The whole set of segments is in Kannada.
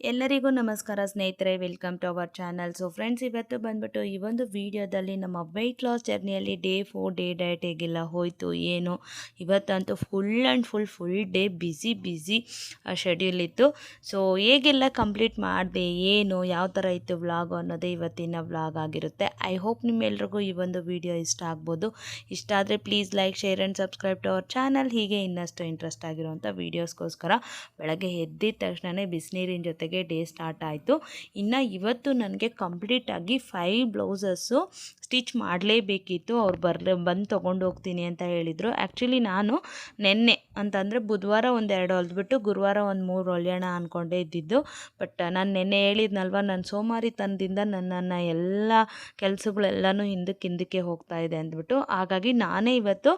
ಎಲ್ಲರಿಗೂ ನಮಸ್ಕಾರ ಸ್ನೇಹಿತರೆ welcome to our channel so friends ಇವತ್ತು ಬಂದ್ಬಿಟ್ಟು ಈ ಒಂದು ವಿಡಿಯೋದಲ್ಲಿ ನಮ್ಮ ವೆಯ್ಟ್ ಲಾಸ್ ಜರ್ನಿಯಲ್ಲಿ ಡೇ ಫೋರ್ ಡೇ ಡಯಟ್ ಹೇಗೆಲ್ಲ ಹೋಯಿತು, ಏನು? ಇವತ್ತಂತೂ full and full full day busy busy schedule ಇತ್ತು. ಸೊ ಹೇಗೆಲ್ಲ ಕಂಪ್ಲೀಟ್ ಮಾಡಿದೆ, ಏನು, ಯಾವ ಥರ ಇತ್ತು ವ್ಲಾಗು ಅನ್ನೋದೇ ಇವತ್ತಿನ ವ್ಲಾಗ್ ಆಗಿರುತ್ತೆ. ಐ ಹೋಪ್ ನಿಮ್ಮೆಲ್ರಿಗೂ ಈ ಒಂದು ವಿಡಿಯೋ ಇಷ್ಟ ಆಗ್ಬೋದು. ಇಷ್ಟ ಆದರೆ please like share and subscribe to our channel ಹೀಗೆ ಇನ್ನಷ್ಟು ಇಂಟ್ರೆಸ್ಟ್ ಆಗಿರುವಂಥ ವೀಡಿಯೋಸ್ಗೋಸ್ಕರ ಬೆಳಗ್ಗೆ ಎದ್ದಿದ ತಕ್ಷಣವೇ ಬಿಸಿನೀರಿನ ಜೊತೆಗೆ ಡೇ ಸ್ಟಾರ್ಟ್ ಆಯಿತು. ಇನ್ನು ಇವತ್ತು ನನಗೆ ಕಂಪ್ಲೀಟಾಗಿ ಫೈವ್ ಬ್ಲೌಸಸ್ಸು ಸ್ಟಿಚ್ ಮಾಡಲೇಬೇಕಿತ್ತು. ಅವ್ರು ಬರ್ ಬಂದು ತೊಗೊಂಡು ಹೋಗ್ತೀನಿ ಅಂತ ಹೇಳಿದರು. ಆ್ಯಕ್ಚುಲಿ ನಾನು ನೆನ್ನೆ, ಅಂತಂದರೆ ಬುಧವಾರ ಒಂದು ಎರಡು ಹೊಲ್ದ್ಬಿಟ್ಟು ಗುರುವಾರ ಒಂದು ಮೂರು ಹೊಲಿಯೋಣ ಅಂದ್ಕೊಂಡೇ ಇದ್ದಿದ್ದು. ಬಟ್ ನಾನು ನೆನ್ನೆ ಹೇಳಿದ್ನಲ್ವ, ನಾನು ಸೋಮಾರಿತನದಿಂದ ನನ್ನನ್ನು ಎಲ್ಲ ಕೆಲಸಗಳೆಲ್ಲನೂ ಹಿಂದಕ್ಕೆ ಹಿಂದಕ್ಕೆ ಹೋಗ್ತಾ ಇದೆ ಅಂದ್ಬಿಟ್ಟು. ಹಾಗಾಗಿ ನಾನೇ ಇವತ್ತು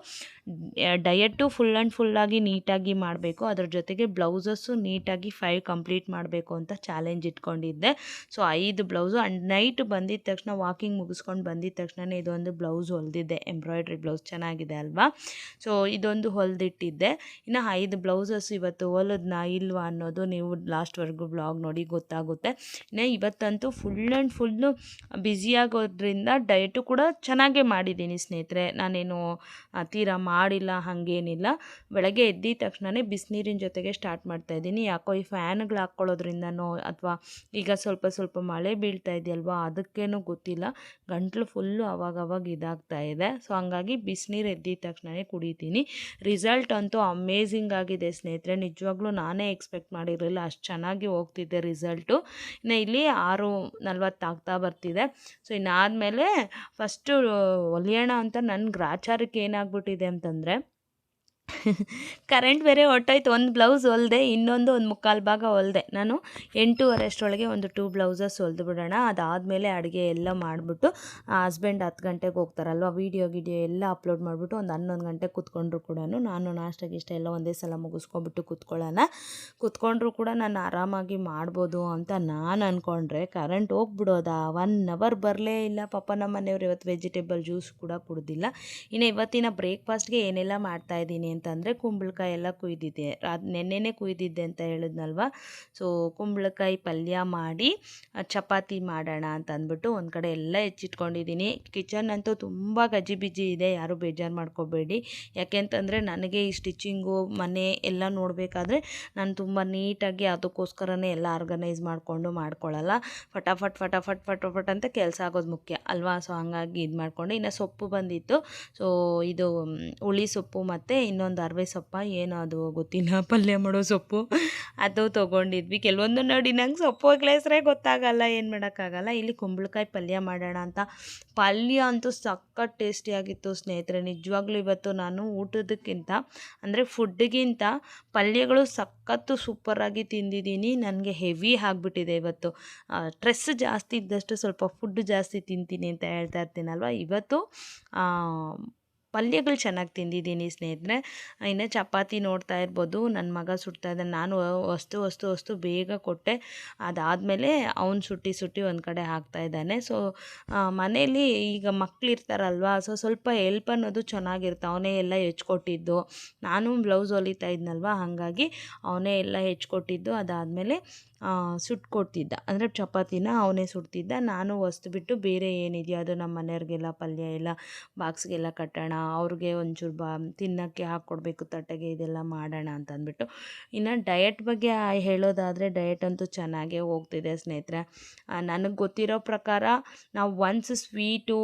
ಡಯಟು ಫುಲ್ ಆ್ಯಂಡ್ ಫುಲ್ಲಾಗಿ ನೀಟಾಗಿ ಮಾಡಬೇಕು. ಅದ್ರ ಜೊತೆಗೆ ಬ್ಲೌಸಸ್ಸು ನೀಟಾಗಿ ಫೈವ್ ಕಂಪ್ಲೀಟ್ ಮಾಡಬೇಕು ಅಂತ ಚಾಲೆಂಜ್ ಇಟ್ಕೊಂಡಿದ್ದೆ. ಸೊ ಐದು ಬ್ಲೌಸು ಆ್ಯಂಡ್ ನೈಟ್ ಬಂದಿದ ತಕ್ಷಣ ವಾಕಿಂಗ್ ಮುಗಿಸ್ಕೊಂಡು ಬಂದಿದ ತಕ್ಷಣ ಇದೊಂದು ಬ್ಲೌಸ್ ಹೊಲ್ದಿದ್ದೆ. ಎಂಬ್ರಾಯ್ಡ್ರಿ ಬ್ಲೌಸ್ ಚೆನ್ನಾಗಿದೆ ಅಲ್ವಾ? ಸೊ ಇದೊಂದು ಹೊಲ್ದಿಟ್ಟಿದ್ದೆ. ಇನ್ನು ಐದು ಬ್ಲೌಸಸ್ ಇವತ್ತು ಹೊಲದ್ನಾ ಇಲ್ವಾ ಅನ್ನೋದು ನೀವು ಲಾಸ್ಟ್ವರೆಗೂ ಬ್ಲಾಗ್ ನೋಡಿ ಗೊತ್ತಾಗುತ್ತೆ. ಇನ್ನು ಇವತ್ತಂತೂ ಫುಲ್ ಆ್ಯಂಡ್ ಫುಲ್ಲು ಬ್ಯುಸಿಯಾಗೋದ್ರಿಂದ ಡಯಟು ಕೂಡ ಚೆನ್ನಾಗೇ ಮಾಡಿದ್ದೀನಿ ಸ್ನೇಹಿತರೆ. ನಾನೇನು ತೀರಾ ಮಾಡಿಲ್ಲ, ಹಾಗೇನಿಲ್ಲ. ಬೆಳಗ್ಗೆ ಎದ್ದಿದ ತಕ್ಷಣವೇ ಬಿಸಿನೀರಿನ ಜೊತೆಗೆ ಸ್ಟಾರ್ಟ್ ಮಾಡ್ತಾಯಿದ್ದೀನಿ ಯಾಕೋ ಈ ಫ್ಯಾನ್ಗಳು ಹಾಕ್ಕೊಳ್ಳೋದ್ರಿಂದನೋ ಅಥವಾ ಈಗ ಸ್ವಲ್ಪ ಸ್ವಲ್ಪ ಮಳೆ ಬೀಳ್ತಾ ಇದೆಯಲ್ವಾ ಅದಕ್ಕೇನೋ ಗೊತ್ತಿಲ್ಲ. ಗಂಟ್ಲು ಫುಲ್ಲು ಅವಾಗವಾಗ ಇದಾಗ್ತಾ ಇದೆ. ಸೊ, ಹಂಗಾಗಿ ಬಿಸಿನೀರು ಎದ್ದಿದ ತಕ್ಷಣವೇ ಕುಡಿತೀನಿ. ರಿಸಲ್ಟ್ ಅಂತೂ ಅಮೇಝಿಂಗ್ ಆಗಿದೆ ಸ್ನೇಹಿತರೆ. ನಿಜವಾಗ್ಲೂ ನಾನೇ ಎಕ್ಸ್ಪೆಕ್ಟ್ ಮಾಡಿರಲಿಲ್ಲ ಅಷ್ಟು ಚೆನ್ನಾಗಿ ಹೋಗ್ತಿದ್ದೆ ರಿಸಲ್ಟು. ಇನ್ನು ಇಲ್ಲಿ ಆರು ನಲ್ವತ್ತಾಗ್ತಾ ಬರ್ತಿದೆ. ಸೊ, ಇನ್ನಾದಮೇಲೆ ಫಸ್ಟು ಒಲಿಯೋಣ ಅಂತ ನನ್ನ ಗ್ರಾಚಾರಕ್ಕೆ ಏನಾಗ್ಬಿಟ್ಟಿದೆ ಅಂತಂದರೆ ಕರೆಂಟ್ ಬೇರೆ ಹೊಟ್ಟೋಯ್ತು ಒಂದು ಬ್ಲೌಸ್ ಹೊಲ್ದೆ, ಇನ್ನೊಂದು ಒಂದು ಮುಕ್ಕಾಲು ಭಾಗ ಹೊಲ್ದೆ. ನಾನು ಎಂಟೂವರೆ ಅಷ್ಟರೊಳಗೆ ಒಂದು ಟೂ ಬ್ಲೌಸಸ್ ಹೊಲ್ದು ಬಿಡೋಣ ಅದಾದಮೇಲೆ ಅಡುಗೆ ಎಲ್ಲ ಮಾಡಿಬಿಟ್ಟು ಹಸ್ಬೆಂಡ್ ಹತ್ತು ಗಂಟೆಗೆ ಹೋಗ್ತಾರಲ್ವ ವೀಡಿಯೋ ಗಿಡಿಯೋ ಎಲ್ಲ ಅಪ್ಲೋಡ್ ಮಾಡಿಬಿಟ್ಟು ಒಂದು ಹನ್ನೊಂದು ಗಂಟೆಗೆ ಕೂತ್ಕೊಂಡ್ರು ಕೂಡ ನಾನು ನಾಷ್ಟ ಗಿಷ್ಟ ಎಲ್ಲ ಒಂದೇ ಸಲ ಮುಗಿಸ್ಕೊಂಬಿಟ್ಟು ಕೂತ್ಕೊಳ್ಳೋಣ. ಕೂತ್ಕೊಂಡ್ರು ಕೂಡ ನಾನು ಆರಾಮಾಗಿ ಮಾಡ್ಬೋದು ಅಂತ ನಾನು ಅಂದ್ಕೊಂಡ್ರೆ ಕರೆಂಟ್ ಹೋಗ್ಬಿಡೋದಾ? ಒನ್ ಅವರ್ ಬರಲೇ ಇಲ್ಲ. ಪಾಪ ನಮ್ಮ ಮನೆಯವರು ಇವತ್ತು ವೆಜಿಟೇಬಲ್ ಜ್ಯೂಸ್ ಕೂಡ ಕುಡ್ದಿಲ್ಲ. ಇನ್ನು ಇವತ್ತಿನ ಬ್ರೇಕ್ಫಾಸ್ಟ್ಗೆ ಏನೆಲ್ಲ ಮಾಡ್ತಾಯಿದ್ದೀನಿ ಅಂತಂದರೆ ಕುಂಬಳಕಾಯಿ ಎಲ್ಲ ಕುಯ್ದಿದ್ದೆ ಅದು ನೆನ್ನೆನೇ ಕುಯ್ದಿದ್ದೆ ಅಂತ ಹೇಳಿದ್ನಲ್ವ? ಸೊ ಕುಂಬಳಕಾಯಿ ಪಲ್ಯ ಮಾಡಿ ಚಪಾತಿ ಮಾಡೋಣ ಅಂತ ಅಂದ್ಬಿಟ್ಟು ಒಂದು ಕಡೆ ಎಲ್ಲ ಹೆಚ್ಚಿಟ್ಕೊಂಡಿದ್ದೀನಿ. ಕಿಚನ್ ಅಂತೂ ತುಂಬ ಗಜಿಬಿಜಿ ಇದೆ. ಯಾರೂ ಬೇಜಾರು ಮಾಡ್ಕೋಬೇಡಿ. ಯಾಕೆಂತಂದರೆ ನನಗೆ ಈ ಸ್ಟಿಚಿಂಗು ಮನೆ ಎಲ್ಲ ನೋಡಬೇಕಾದ್ರೆ ನಾನು ತುಂಬ ನೀಟಾಗಿ ಅದಕ್ಕೋಸ್ಕರನೇ ಎಲ್ಲ ಆರ್ಗನೈಸ್ ಮಾಡಿಕೊಂಡು ಮಾಡ್ಕೊಳ್ಳಲ್ಲ ಫಟಾಫಟ್ ಫಟಾಫಟ್ ಫಟಾಫಟ್ ಅಂತ ಕೆಲಸ ಆಗೋದು ಮುಖ್ಯ. ಅಲ್ವಾ? ಸೊ ಹಂಗಾಗಿ ಇದು ಮಾಡಿಕೊಂಡು ಇನ್ನು ಸೊಪ್ಪು ಬಂದಿತ್ತು. ಸೊ ಇದು ಹುಳಿ ಸೊಪ್ಪು ಮತ್ತು ಇನ್ನೊಂದು ಅರವೆ ಸೊಪ್ಪ, ಏನೋ ಅದು ಗೊತ್ತಿಲ್ಲ, ಪಲ್ಯ ಮಾಡೋ ಸೊಪ್ಪು, ಅದು ತೊಗೊಂಡಿದ್ವಿ. ಕೆಲವೊಂದು ನೋಡಿ ನಂಗೆ ಸೊಪ್ಪು ಹೋಗ್ಲೇಸ್ರೆ ಗೊತ್ತಾಗಲ್ಲ, ಏನು ಮಾಡೋಕ್ಕಾಗಲ್ಲ. ಇಲ್ಲಿ ಕುಂಬಳಕಾಯಿ ಪಲ್ಯ ಮಾಡೋಣ ಅಂತ. ಪಲ್ಯ ಅಂತೂ ಸಖತ್ ಟೇಸ್ಟಿಯಾಗಿತ್ತು ಸ್ನೇಹಿತರೆ. ನಿಜವಾಗ್ಲೂ ಇವತ್ತು ನಾನು ಊಟದಕ್ಕಿಂತ, ಅಂದರೆ ಫುಡ್ಗಿಂತ ಪಲ್ಯಗಳು ಸಖತ್ತು ಸೂಪರಾಗಿ ತಿಂದಿದ್ದೀನಿ. ನನಗೆ ಹೆವಿ ಆಗಿಬಿಟ್ಟಿದೆ ಇವತ್ತು. ಸ್ಟ್ರೆಸ್ ಜಾಸ್ತಿ ಇದ್ದಷ್ಟು ಸ್ವಲ್ಪ ಫುಡ್ ಜಾಸ್ತಿ ತಿಂತೀನಿ ಅಂತ ಹೇಳ್ತಾ ಇರ್ತೀನಲ್ವ? ಇವತ್ತು ಪಲ್ಯಗಳು ಚೆನ್ನಾಗಿ ತಿಂದಿದ್ದೀನಿ ಸ್ನೇಹಿತರೆ. ಇನ್ನು ಚಪಾತಿ ನೋಡ್ತಾ ಇರ್ಬೋದು ನನ್ನ ಮಗ ಸುಡ್ತಾ ಇದ್ದಾನೆ ನಾನು ವಸ್ತು ವಸ್ತು ವಸ್ತು ಬೇಗ ಕೊಟ್ಟೆ. ಅದಾದಮೇಲೆ ಅವನು ಸುಟ್ಟಿ ಸುಟ್ಟಿ ಒಂದು ಕಡೆ ಹಾಕ್ತಾ ಇದ್ದಾನೆ. ಸೊ ಮನೇಲಿ ಈಗ ಮಕ್ಳು ಇರ್ತಾರಲ್ವಾ ಸೊ ಸ್ವಲ್ಪ ಹೆಲ್ಪ್ ಅನ್ನೋದು ಚೆನ್ನಾಗಿರುತ್ತೆ. ಅವನೇ ಎಲ್ಲ ಹೆಚ್ಕೊಟ್ಟಿದ್ದು. ನಾನು ಬ್ಲೌಸ್ ಹೊಲಿತಾ ಇದ್ನಲ್ವ, ಹಾಗಾಗಿ ಅವನೇ ಎಲ್ಲ ಹೆಚ್ಕೊಟ್ಟಿದ್ದು. ಅದಾದಮೇಲೆ ಸುಟ್ಕೊಡ್ತಿದ್ದ ಅಂದರೆ ಚಪಾತಿನ ಅವನೇ ಸುಡ್ತಿದ್ದ. ನಾನು ವಸ್ತು ಬಿಟ್ಟು ಬೇರೆ ಏನಿದೆಯೋ? ಅದು ನಮ್ಮ ಮನೆಯವ್ರಿಗೆಲ್ಲ ಪಲ್ಯ ಎಲ್ಲ ಬಾಕ್ಸ್ಗೆಲ್ಲ ಕಟ್ಟೋಣ, ಅವ್ರಿಗೆ ಒಂಚೂರು ಬಾ, ತಿನ್ನೋಕ್ಕೆ ಹಾಕ್ಕೊಡ್ಬೇಕು, ತಟ್ಟೆಗೆ ಇದೆಲ್ಲ ಮಾಡೋಣ ಅಂತ ಅಂದ್ಬಿಟ್ಟು. ಇನ್ನು ಡಯಟ್ ಬಗ್ಗೆ ಹೇಳೋದಾದರೆ ಡಯಟ್ ಅಂತೂ ಚೆನ್ನಾಗೇ ಹೋಗ್ತಿದೆ ಸ್ನೇಹಿತರೆ. ನನಗೆ ಗೊತ್ತಿರೋ ಪ್ರಕಾರ ನಾವು ಒನ್ಸ್ ಸ್ವೀಟು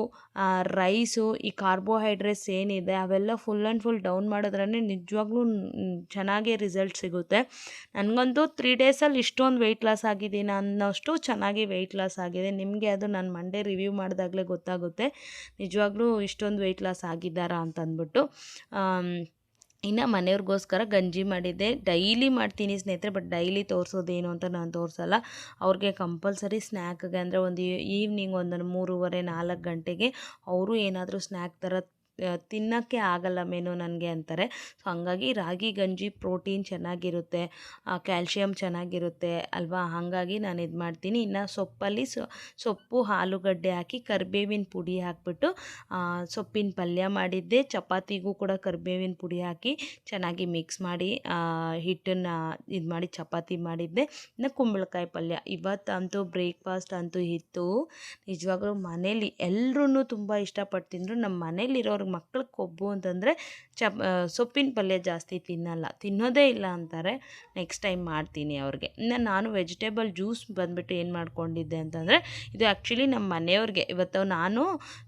ರೈಸು ಈ ಕಾರ್ಬೋಹೈಡ್ರೇಟ್ಸ್ ಏನಿದೆ, ಅವೆಲ್ಲ ಫುಲ್ ಆ್ಯಂಡ್ ಫುಲ್ ಡೌನ್ ಮಾಡಿದ್ರೆ ನಿಜವಾಗ್ಲೂ ಚೆನ್ನಾಗೇ ರಿಸಲ್ಟ್ ಸಿಗುತ್ತೆ. ನನಗಂತೂ ತ್ರೀ ಡೇಸಲ್ಲಿ ಇಷ್ಟೊಂದು ವೆಯ್ಟ್ ಲಾಸ್ ಆಗಿದ್ದೀನಿ ಅನ್ನೋಷ್ಟು ಚೆನ್ನಾಗಿ ವೆಯ್ಟ್ ಲಾಸ್ ಆಗಿದೆ ನಿಮಗೆ ಅದು ನಾನು ಮಂಡೇ ರಿವ್ಯೂ ಮಾಡಿದಾಗಲೇ ಗೊತ್ತಾಗುತ್ತೆ. ನಿಜವಾಗ್ಲೂ ಇಷ್ಟೊಂದು ವೆಯ್ಟ್ ಲಾಸ್ ಆಗಿದ್ದಾರಾ ಅಂತ ಅಂದ್ಬಿಟ್ಟು ಆಮ್, ಇನ್ನು ಮನೆಯವ್ರಿಗೋಸ್ಕರ ಗಂಜಿ ಮಾಡಿದ್ದೆ. ಡೈಲಿ ಮಾಡ್ತೀನಿ ಸ್ನೇಹಿತರೆ ಬಟ್ ಡೈಲಿ ತೋರಿಸೋದೇನು ಅಂತ ನಾನು ತೋರಿಸಲ್ಲ. ಅವ್ರಿಗೆ ಕಂಪಲ್ಸರಿ ಸ್ನ್ಯಾಕ್ಗೆ ಅಂದರೆ ಒಂದು ಈವ್ನಿಂಗ್ ಒಂದು ಮೂರುವರೆ ನಾಲ್ಕು ಗಂಟೆಗೆ ಅವರು ಏನಾದರೂ ಸ್ನ್ಯಾಕ್ ಥರ ತಿನ್ನೋಕ್ಕೆ ಆಗಲ್ಲ ಮೇನು ನನಗೆ ಅಂತಾರೆ. ಸೊ ಹಂಗಾಗಿ ರಾಗಿ, ಗಂಜಿ ಪ್ರೋಟೀನ್ ಚೆನ್ನಾಗಿರುತ್ತೆ ಕ್ಯಾಲ್ಶಿಯಮ್ ಚೆನ್ನಾಗಿರುತ್ತೆ ಅಲ್ವಾ? ಹಾಗಾಗಿ ನಾನು ಇದು ಮಾಡ್ತೀನಿ. ಇನ್ನು ಸೊಪ್ಪಲ್ಲಿ ಸೊಪ್ಪು, ಆಲೂಗಡ್ಡೆ ಹಾಕಿ ಕರಿಬೇವಿನ ಪುಡಿ ಹಾಕಿಬಿಟ್ಟು ಸೊಪ್ಪಿನ ಪಲ್ಯ ಮಾಡಿದ್ದೆ. ಚಪಾತಿಗೂ ಕೂಡ ಕರಿಬೇವಿನ ಪುಡಿ ಹಾಕಿ ಚೆನ್ನಾಗಿ ಮಿಕ್ಸ್ ಮಾಡಿ ಹಿಟ್ಟನ್ನು ಇದು ಮಾಡಿ ಚಪಾತಿ ಮಾಡಿದ್ದೆ. ಇನ್ನು ಕುಂಬಳಕಾಯಿ ಪಲ್ಯ. ಇವತ್ತಂತೂ ಬ್ರೇಕ್ಫಾಸ್ಟ್ ಅಂತೂ ಇತ್ತು. ನಿಜವಾಗ್ಲೂ ಮನೇಲಿ ಎಲ್ಲರೂ ತುಂಬ ಇಷ್ಟಪಟ್ಟು ತಿಂದರು ನಮ್ಮ ಮಕ್ಳಿಗೆ ಕೊಬ್ಬು ಅಂತಂದರೆ ಚಪ್ ಸೊಪ್ಪಿನ ಪಲ್ಯ ಜಾಸ್ತಿ ತಿನ್ನಲ್ಲ. ತಿನ್ನೋದೇ ಇಲ್ಲ ಅಂತಾರೆ. ನೆಕ್ಸ್ಟ್ ಟೈಮ್ ಮಾಡ್ತೀನಿ ಅವ್ರಿಗೆ. ಇನ್ನು ನಾನು ವೆಜಿಟೇಬಲ್ ಜ್ಯೂಸ್ ಬಂದುಬಿಟ್ಟು ಏನು ಮಾಡ್ಕೊಂಡಿದ್ದೆ ಅಂತಂದರೆ, ಇದು ಆ್ಯಕ್ಚುಲಿ ನಮ್ಮ ಮನೆಯವ್ರಿಗೆ. ಇವತ್ತು ನಾನು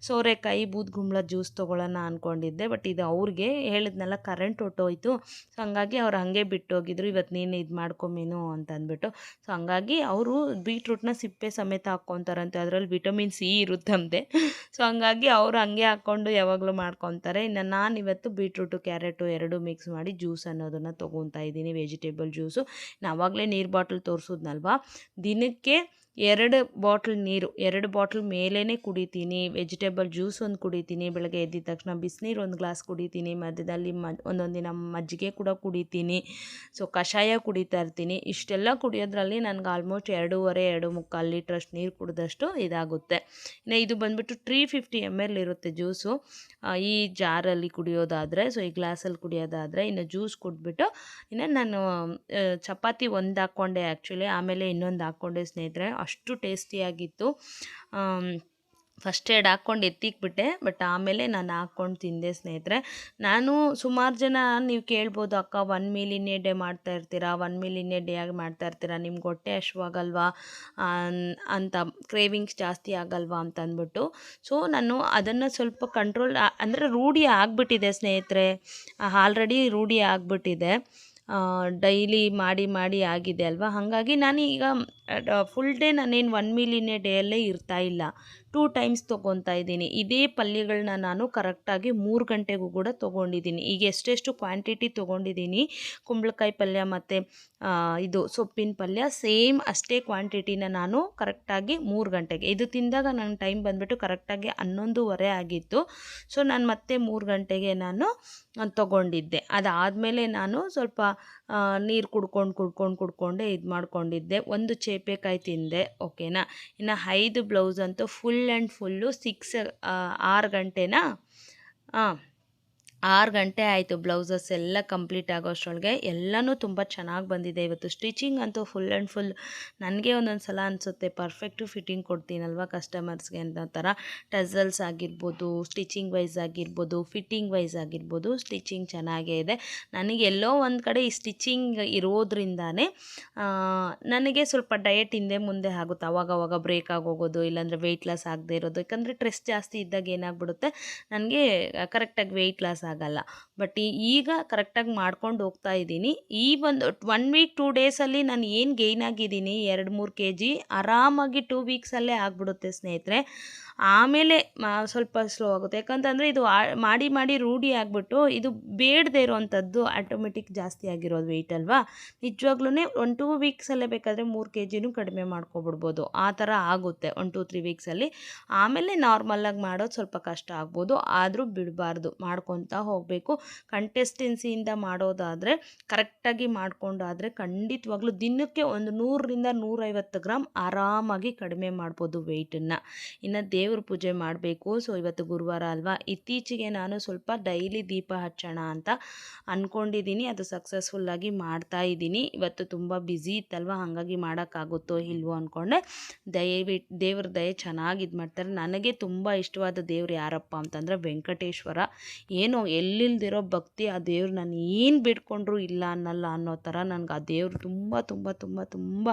ಸೋರೆಕಾಯಿ ಬೂದ್ಗುಂಬಳ ಜ್ಯೂಸ್ ತೊಗೊಳ್ಳೋಣ ಅಂದ್ಕೊಂಡಿದ್ದೆ ಬಟ್ ಇದು ಅವ್ರಿಗೆ ಹೇಳಿದ್ನಲ್ಲ, ಕರೆಂಟ್ ಹೊಟ್ಟೋಯ್ತು ಸೊ, ಹಂಗಾಗಿ ಅವ್ರು ಹಾಗೆ ಬಿಟ್ಟೋಗಿದ್ರು. ಇವತ್ತು ನೀನು ಇದು ಮಾಡ್ಕೊಮೇನು ಅಂತ ಅಂದ್ಬಿಟ್ಟು ಸೊ, ಹಂಗಾಗಿ ಅವರು ಬೀಟ್ರೂಟ್ನ ಸಿಪ್ಪೆ ಸಮೇತ ಹಾಕ್ಕೊತಾರಂತೆ ಅದರಲ್ಲಿ ವಿಟಮಿನ್ ಸಿ ಇರುತ್ತಂತೆ. ಸೊ, ಹಂಗಾಗಿ ಅವ್ರು ಹಂಗೆ ಹಾಕ್ಕೊಂಡು ಯಾವಾಗಲೂ ಮಾಡ್ಕೊತಾರೆ. ಇನ್ನು ನಾನು ಇವತ್ತು ಬೀಟ್ರೂಟು ಕ್ಯಾರೆಟು ಎರಡು ಮಿಕ್ಸ್ ಮಾಡಿ ಜ್ಯೂಸ್ ಅನ್ನೋದನ್ನು ತೊಗೊತಾ ಇದ್ದೀನಿ ವೆಜಿಟೇಬಲ್ ಜ್ಯೂಸು. ಆವಾಗಲೇ ನೀರು ಬಾಟಲ್ ತೋರಿಸೋದ್ನಲ್ವಾ? ದಿನಕ್ಕೆ ಎರಡು ಬಾಟ್ಲ್ ನೀರು, ಎರಡು ಬಾಟ್ಲ್ ಮೇಲೇ ಕುಡಿತೀನಿ, ವೆಜಿಟೇಬಲ್ ಜ್ಯೂಸ್ ಒಂದು ಕುಡಿತೀನಿ, ಬೆಳಗ್ಗೆ ಎದ್ದಿದ ತಕ್ಷಣ ಬಿಸಿನೀರು ಒಂದು ಗ್ಲಾಸ್ ಕುಡಿತೀನಿ, ಮಧ್ಯದಲ್ಲಿ ಮ ಒಂದೊಂದು ದಿನ ಮಜ್ಜಿಗೆ ಕೂಡ ಕುಡಿತೀನಿ. ಸೊ ಕಷಾಯ ಕುಡಿತಾ ಇರ್ತೀನಿ. ಇಷ್ಟೆಲ್ಲ ಕುಡಿಯೋದ್ರಲ್ಲಿ ನನಗೆ ಆಲ್ಮೋಸ್ಟ್ ಎರಡೂವರೆ, ಎರಡು ಮುಕ್ಕಾಲು ಲೀಟ್ರಷ್ಟು ನೀರು ಕುಡಿದಷ್ಟು ಇದಾಗುತ್ತೆ. ಇನ್ನು ಇದು ಬಂದುಬಿಟ್ಟು ತ್ರೀ ಫಿಫ್ಟಿ ಎಂ ಎಲ್ ಇರುತ್ತೆ ಜ್ಯೂಸು. ಈ ಜಾರಲ್ಲಿ ಕುಡಿಯೋದಾದರೆ ಸೊ ಈ ಗ್ಲಾಸಲ್ಲಿ ಕುಡಿಯೋದಾದರೆ ಇನ್ನು ಜ್ಯೂಸ್ ಕುಡಿದ್ಬಿಟ್ಟು ಇನ್ನು ನಾನು ಚಪಾತಿ ಒಂದು ಹಾಕ್ಕೊಂಡೆ ಆ್ಯಕ್ಚುಲಿ ಆಮೇಲೆ ಇನ್ನೊಂದು ಹಾಕ್ಕೊಂಡೆ ಸ್ನೇಹಿತರೆ. ಅಷ್ಟು ಟೇಸ್ಟಿಯಾಗಿತ್ತು ಫಸ್ಟ್ ಏಡ್ ಹಾಕ್ಕೊಂಡು ಎತ್ತಿಕ್ಬಿಟ್ಟೆ, ಬಟ್ ಆಮೇಲೆ ನಾನು ಹಾಕ್ಕೊಂಡು ತಿಂದೆ ಸ್ನೇಹಿತರೆ. ನಾನು ಸುಮಾರು ಜನ ನೀವು ಕೇಳ್ಬೋದು, ಅಕ್ಕ one meal in a day ಮಾಡ್ತಾ ಇರ್ತೀರಾ? One meal in a day ಆಗಿ ಮಾಡ್ತಾ ಇರ್ತೀರಾ? ನಿಮ್ಗೆ ಹೊಟ್ಟೆ ಹಶ್ವಾಗಲ್ವಾ ಅಂತ ಕ್ರೇವಿಂಗ್ಸ್ ಜಾಸ್ತಿ ಆಗಲ್ವಾ? ಅಂತ ಅಂದ್ಬಿಟ್ಟು ಸೊ ನಾನು ಅದನ್ನು ಸ್ವಲ್ಪ ಕಂಟ್ರೋಲ್ ಅಂದರೆ ರೂಢಿ ಆಗಿಬಿಟ್ಟಿದೆ ಸ್ನೇಹಿತರೆ. ಆಲ್ರೆಡಿ ರೂಢಿ ಆಗಿಬಿಟ್ಟಿದೆ. ಡೈಲಿ ಮಾಡಿ ಮಾಡಿ ಆಗಿದೆ ಅಲ್ವಾ? ಹಾಗಾಗಿ ನಾನು ಈಗ ಫುಲ್ ಡೇ ನಾನೇನು ಒನ್ ಮೀಲ್ ಡೇ ಅಲ್ಲೇ ಇರ್ತಾ ಇಲ್ಲ. ಟೂ ಟೈಮ್ಸ್ ತೊಗೊತಾ ಇದ್ದೀನಿ. ಇದೇ ಪಲ್ಯಗಳನ್ನ ನಾನು ಕರೆಕ್ಟಾಗಿ ಮೂರು ಗಂಟೆಗೂ ಕೂಡ ತೊಗೊಂಡಿದ್ದೀನಿ. ಈಗ ಎಷ್ಟೆಷ್ಟು ಕ್ವಾಂಟಿಟಿ ತೊಗೊಂಡಿದ್ದೀನಿ, ಕುಂಬಳಕಾಯಿ ಪಲ್ಯ ಮತ್ತು ಇದು ಸೊಪ್ಪಿನ ಪಲ್ಯ ಸೇಮ್ ಅಷ್ಟೇ ಕ್ವಾಂಟಿಟಿನ ನಾನು ಕರೆಕ್ಟಾಗಿ ಮೂರು ಗಂಟೆಗೆ. ಇದು ತಿಂದಾಗ ನನ್ನ ಟೈಮ್ ಬಂದುಬಿಟ್ಟು ಕರೆಕ್ಟಾಗಿ ಹನ್ನೊಂದುವರೆ ಆಗಿತ್ತು. ಸೊ ನಾನು ಮತ್ತೆ ಮೂರು ಗಂಟೆಗೆ ನಾನು ತೊಗೊಂಡಿದ್ದೆ. ಅದಾದಮೇಲೆ ನಾನು ಸ್ವಲ್ಪ ನೀರು ಕುಡ್ಕೊಂಡು ಕುಡ್ಕೊಂಡು ಕುಡ್ಕೊಂಡೆ ಇದು ಮಾಡ್ಕೊಂಡಿದ್ದೆ. ಒಂದು ಚೇಪೆಕಾಯಿ ತಿಂದೆ ಓಕೆನಾ ಇನ್ನು ಐದು ಬ್ಲೌಸ್ ಅಂತೂ ಫುಲ್ ಆ್ಯಂಡ್ ಫುಲ್ಲು ಸಿಕ್ಸ್ ಆರು ಗಂಟೆನಾ ಹಾಂ ಆರು ಗಂಟೆ ಆಯಿತು ಬ್ಲೌಸಸ್ ಎಲ್ಲ ಕಂಪ್ಲೀಟ್ ಆಗೋಷ್ಟರೊಳಗೆ ಎಲ್ಲನೂ ತುಂಬ ಚೆನ್ನಾಗಿ ಬಂದಿದೆ ಇವತ್ತು. ಸ್ಟಿಚಿಂಗ್ ಅಂತೂ ಫುಲ್ ಆ್ಯಂಡ್ ಫುಲ್ ನನಗೆ ಒಂದೊಂದು ಸಲ ಅನಿಸುತ್ತೆ ಪರ್ಫೆಕ್ಟು ಫಿಟ್ಟಿಂಗ್ ಕೊಡ್ತೀನಲ್ವ ಕಸ್ಟಮರ್ಸ್ಗೆ ಅನ್ನೋ ಥರ ಟಸಲ್ಸ್ ಆಗಿರ್ಬೋದು ಸ್ಟಿಚಿಂಗ್ ವೈಸ್ ಆಗಿರ್ಬೋದು ಫಿಟ್ಟಿಂಗ್ ವೈಸ್ ಆಗಿರ್ಬೋದು ಸ್ಟಿಚಿಂಗ್ ಚೆನ್ನಾಗೇ ಇದೆ. ನನಗೆ ಎಲ್ಲೋ ಒಂದು ಕಡೆ ಈ ಸ್ಟಿಚಿಂಗ್ ಇರೋದ್ರಿಂದಾನೇ ನನಗೆ ಸ್ವಲ್ಪ ಡಯಟ್ ಹಿಂದೆ ಮುಂದೆ ಆಗುತ್ತೆ. ಅವಾಗ ಅವಾಗ ಬ್ರೇಕ್ ಆಗೋಗೋದು ಇಲ್ಲಾಂದರೆ ವೆಯ್ಟ್ ಲಾಸ್ ಆಗದೆ ಇರೋದು. ಯಾಕಂದರೆ ಸ್ಟ್ರೆಸ್ ಜಾಸ್ತಿ ಇದ್ದಾಗ ಏನಾಗ್ಬಿಡುತ್ತೆ, ನನಗೆ ಕರೆಕ್ಟಾಗಿ ವೆಯ್ಟ್ ಲಾಸ್ ಆಗಲ್ಲ. ಬಟ್ ಈಗ ಕರೆಕ್ಟಾಗಿ ಮಾಡ್ಕೊಂಡು ಹೋಗ್ತಾ ಇದ್ದೀನಿ. ಈ ಒಂದು ಒನ್ ವೀಕ್ ಟೂ ಡೇಸಲ್ಲಿ ನಾನು ಏನು ಗೈನ್ ಆಗಿದ್ದೀನಿ? ಎರಡು, ಮೂರು ಕೆ ಜಿ ಆರಾಮಾಗಿ ಟೂ ವೀಕ್ಸಲ್ಲೇ ಆಗಿಬಿಡುತ್ತೆ ಸ್ನೇಹಿತರೆ. ಆಮೇಲೆ ಸ್ವಲ್ಪ ಸ್ಲೋ ಆಗುತ್ತೆ. ಯಾಕಂತಂದರೆ ಇದು ಮಾಡಿ ಮಾಡಿ ರೂಢಿ ಆಗಿಬಿಟ್ಟು ಇದು ಬೇಡದೇ ಇರೋವಂಥದ್ದು ಆಟೋಮೆಟಿಕ್ ಜಾಸ್ತಿ ಆಗಿರೋದು ವೆಯ್ಟ್ ಅಲ್ವಾ? ನಿಜವಾಗ್ಲೂ ಒನ್ ಟೂ ವೀಕ್ಸಲ್ಲೇ ಬೇಕಾದರೆ ಮೂರು ಕೆ ಜಿನೂ ಕಡಿಮೆ ಮಾಡ್ಕೊಬಿಡ್ಬೋದು. ಆ ಥರ ಆಗುತ್ತೆ ಒನ್ ಟೂ ತ್ರೀ ವೀಕ್ಸಲ್ಲಿ ಆಮೇಲೆ ನಾರ್ಮಲ್ಲಾಗಿ ಮಾಡೋದು ಸ್ವಲ್ಪ ಕಷ್ಟ ಆಗ್ಬೋದು. ಆದರೂ ಬಿಡಬಾರ್ದು. ಮಾಡ್ಕೊತಾ ಹೋಗಬೇಕು. ಕಂಟೆಸ್ಟೆನ್ಸಿಯಿಂದ ಮಾಡೋದಾದರೆ ಕರೆಕ್ಟಾಗಿ ಮಾಡಿಕೊಂಡಾದರೆ ಖಂಡಿತವಾಗ್ಲೂ ದಿನಕ್ಕೆ ಒಂದು ನೂರರಿಂದ ನೂರೈವತ್ತು ಗ್ರಾಮ್ ಆರಾಮಾಗಿ ಕಡಿಮೆ ಮಾಡ್ಬೋದು ವೆಯ್ಟನ್ನು ಇನ್ನು ದೇವ್ರ ಪೂಜೆ ಮಾಡಬೇಕು ಸೊ ಇವತ್ತು ಗುರುವಾರ ಅಲ್ವಾ? ಇತ್ತೀಚೆಗೆ ನಾನು ಸ್ವಲ್ಪ ಡೈಲಿ ದೀಪ ಹಚ್ಚೋಣ ಅಂತ ಅಂದ್ಕೊಂಡಿದ್ದೀನಿ ಅದು ಸಕ್ಸಸ್ಫುಲ್ಲಾಗಿ ಮಾಡ್ತಾ ಇದ್ದೀನಿ ಇವತ್ತು ತುಂಬ ಬ್ಯುಸಿ ಇತ್ತಲ್ವ? ಹಾಗಾಗಿ ಮಾಡೋಕ್ಕಾಗುತ್ತೋ ಇಲ್ವೋ ಅಂದ್ಕೊಂಡೆ ದಯವಿಟ್ಟು ದೇವ್ರ ದಯೆ ಚೆನ್ನಾಗಿ ಇದು ಮಾಡ್ತಾರೆ ನನಗೆ ತುಂಬ ಇಷ್ಟವಾದ ದೇವ್ರು ಯಾರಪ್ಪ ಅಂತಂದರೆ ವೆಂಕಟೇಶ್ವರ. ಏನೋ ಎಲ್ಲಿಲ್ದಿರೋ ಭಕ್ತಿ ಆ ದೇವ್ರು ನಾನು ಏನು ಬಿಡ್ಕೊಂಡ್ರು ಇಲ್ಲ ಅನ್ನಲ್ಲ ಅನ್ನೋ ಥರ ನನಗೆ ಆ ದೇವ್ರು ತುಂಬ ತುಂಬ ತುಂಬ ತುಂಬ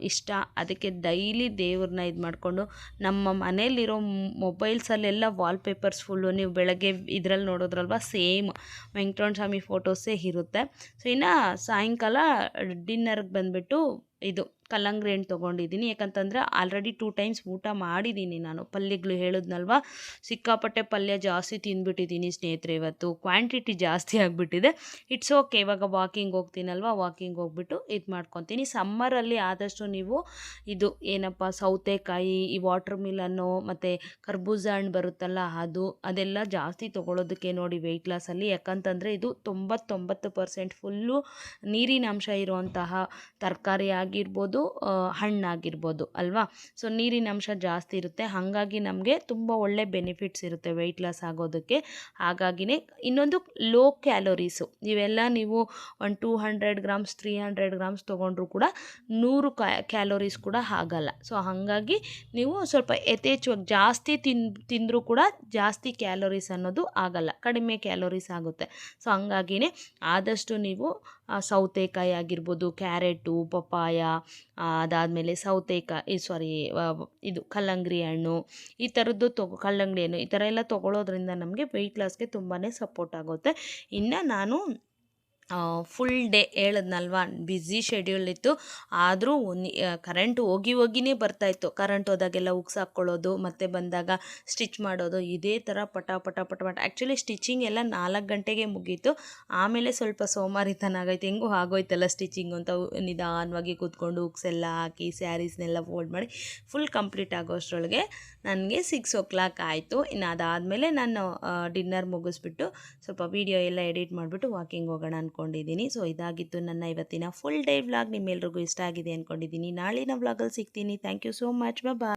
ಇಷ್ಟ. ಅದಕ್ಕೆ ಡೈಲಿ ದೇವ್ರನ್ನ ಇದು ಮಾಡಿಕೊಂಡು ನಮ್ಮ ಮನೇಲಿರೋ ಮೊಬೈಲ್ಸಲ್ಲೆಲ್ಲ ವಾಲ್ಪೇಪರ್ಸ್ ಫುಲ್ಲು ನೀವು ಬೆಳಗ್ಗೆ ಇದರಲ್ಲಿ ನೋಡೋದ್ರಲ್ವ ಸೇಮ್ ವೆಂಕಟರಮಣ ಸ್ವಾಮಿ ಫೋಟೋಸೇ ಇರುತ್ತೆ. ಸೊ ಇನ್ನು ಸಾಯಂಕಾಲ ಡಿನ್ನರ್ಗೆ ಬಂದುಬಿಟ್ಟು ಇದು ಕಲ್ಲಂಗಡಿ ಹಣ್ಣು ತೊಗೊಂಡಿದ್ದೀನಿ. ಯಾಕಂತಂದರೆ ಆಲ್ರೆಡಿ ಟೂ ಟೈಮ್ಸ್ ಊಟ ಮಾಡಿದ್ದೀನಿ ನಾನು. ಪಲ್ಯಗಳು ಹೇಳಿದ್ನಲ್ವ? ಸಿಕ್ಕಾಪಟ್ಟೆ ಪಲ್ಯ ಜಾಸ್ತಿ ತಿಂದ್ಬಿಟ್ಟಿದ್ದೀನಿ ಸ್ನೇಹಿತರೆ ಇವತ್ತು. ಕ್ವಾಂಟಿಟಿ ಜಾಸ್ತಿ ಆಗಿಬಿಟ್ಟಿದೆ. ಇಟ್ಸ್ ಓಕೆ ಇವಾಗ ವಾಕಿಂಗ್ ಹೋಗ್ತೀನಲ್ವ? ವಾಕಿಂಗ್ ಹೋಗ್ಬಿಟ್ಟು ಇದು ಮಾಡ್ಕೊತೀನಿ. ಸಮ್ಮರಲ್ಲಿ ಆದಷ್ಟು ನೀವು ಇದು ಏನಪ್ಪ, ಸೌತೆಕಾಯಿ, ಈ ವಾಟರ್ ಮಿಲನ್ನು ಮತ್ತು ಕರ್ಬೂಜ ಹಣ್ಣು ಬರುತ್ತಲ್ಲ ಅದು, ಅದೆಲ್ಲ ಜಾಸ್ತಿ ತೊಗೊಳೋದಕ್ಕೆ ನೋಡಿ ವೆಯ್ಟ್ ಲಾಸಲ್ಲಿ ಯಾಕಂತಂದರೆ ಇದು ತೊಂಬತ್ತೊಂಬತ್ತು ಪರ್ಸೆಂಟ್ ಫುಲ್ಲು ನೀರಿನ ಅಂಶ ಇರುವಂತಹ ತರಕಾರಿ ಆಗಿರ್ಬೋದು ಆ, ಹಣ್ಣಾಗಿರ್ಬೋದು ಅಲ್ವಾ? ಸೊ ನೀರಿನ ಅಂಶ ಜಾಸ್ತಿ ಇರುತ್ತೆ. ಹಾಗಾಗಿ ನಮಗೆ ತುಂಬ ಒಳ್ಳೆ ಬೆನಿಫಿಟ್ಸ್ ಇರುತ್ತೆ ವೆಯ್ಟ್ ಲಾಸ್ ಆಗೋದಕ್ಕೆ. ಹಾಗಾಗಿನೇ ಇನ್ನೊಂದು ಲೋ ಕ್ಯಾಲೋರೀಸು ಇವೆಲ್ಲ ನೀವು ಒಂದು two hundred grams three hundred grams ತೊಗೊಂಡ್ರು ಕೂಡ ನೂರು ಕ್ಯಾಲೋರೀಸ್ ಕೂಡ ಆಗಲ್ಲ. ಸೊ ಹಾಗಾಗಿ ನೀವು ಸ್ವಲ್ಪ ಯಥೇಚ್ಛವಾಗಿ ಜಾಸ್ತಿ ತಿನ್ ತಿಂದರೂ ಕೂಡ ಜಾಸ್ತಿ ಕ್ಯಾಲೋರೀಸ್ ಅನ್ನೋದು ಆಗಲ್ಲ. ಕಡಿಮೆ ಕ್ಯಾಲೋರೀಸ್ ಆಗುತ್ತೆ. ಸೊ ಹಂಗಾಗಿನೇ ಆದಷ್ಟು ನೀವು ಸೌತೆಕಾಯಿ ಆಗಿರ್ಬೋದು, ಕ್ಯಾರೆಟು, ಪಪ್ಪಾಯ ಅದಾದಮೇಲೆ ಸೌತೆಕಾಯಿ ಸಾರಿ ಇದು ಕಲ್ಲಂಗಡಿ ಹಣ್ಣು, ಈ ಥರದ್ದು ತೊಗೊ ಕಲ್ಲಂಗಡಿ ಹಣ್ಣು, ಈ ಥರ ಎಲ್ಲ ತೊಗೊಳೋದ್ರಿಂದ ನಮಗೆ ವೆಯ್ಟ್ ಲಾಸ್ಗೆ ತುಂಬಾ ಸಪೋರ್ಟ್ ಆಗುತ್ತೆ. ಇನ್ನು ನಾನು ಫುಲ್ ಡೇ ಹೇಳಿದ್ನಲ್ವ? ಬ್ಯುಸಿ ಶೆಡ್ಯೂಲ್ ಇತ್ತು. ಆದರೂ ಒಂದು ಕರೆಂಟ್ ಹೋಗಿ ಹೋಗಿನೇ ಬರ್ತಾಯಿತ್ತು ಕರೆಂಟ್ ಹೋದಾಗೆಲ್ಲ ಉಕ್ಸ್ ಹಾಕ್ಕೊಳ್ಳೋದು ಮತ್ತೆ ಬಂದಾಗ ಸ್ಟಿಚ್ ಮಾಡೋದು, ಇದೇ ಥರ ಪಟ ಪಟ ಪಟ ಪಟ. ಆ್ಯಕ್ಚುಲಿ ಸ್ಟಿಚಿಂಗ್ ಎಲ್ಲ ನಾಲ್ಕು ಗಂಟೆಗೆ ಮುಗೀತು. ಆಮೇಲೆ ಸ್ವಲ್ಪ ಸೋಮಾರಿತನ ಆಗೈತೆ ಹೆಂಗೂ ಆಗೋಯ್ತಲ್ಲ ಸ್ಟಿಚಿಂಗ್ ಅಂತ ನಿಧಾನವಾಗಿ ಕೂತ್ಕೊಂಡು ಉಕ್ಸ್ ಎಲ್ಲ ಹಾಕಿ ಸ್ಯಾರೀಸ್ನೆಲ್ಲ ಫೋಲ್ಡ್ ಮಾಡಿ ಫುಲ್ ಕಂಪ್ಲೀಟ್ ಆಗೋಷ್ಟರೊಳಗೆ ನನಗೆ ಸಿಕ್ಸ್ ಓ ಕ್ಲಾಕ್ ಆಯಿತು. ಇನ್ನು ಅದಾದಮೇಲೆ ನಾನು ಡಿನ್ನರ್ ಮುಗಿಸ್ಬಿಟ್ಟು ಸ್ವಲ್ಪ ವೀಡಿಯೋ ಎಲ್ಲ ಎಡಿಟ್ ಮಾಡಿಬಿಟ್ಟು ವಾಕಿಂಗ್ ಹೋಗೋಣ ಅಂದ್ಕೊಂಡಿದ್ದೀನಿ ಸೊ ಇದಾಗಿತ್ತು ನನ್ನ ಇವತ್ತಿನ ಫುಲ್ ಡೇ ವ್ಲಾಗ್ ನಿಮ್ಮೆಲ್ರಿಗೂ ಇಷ್ಟ ಆಗಿದೆ ಅಂದ್ಕೊಂಡಿದ್ದೀನಿ ನಾಳಿನ ವ್ಲಾಗಲ್ಲಿ ಸಿಗ್ತೀನಿ. Thank you so much bye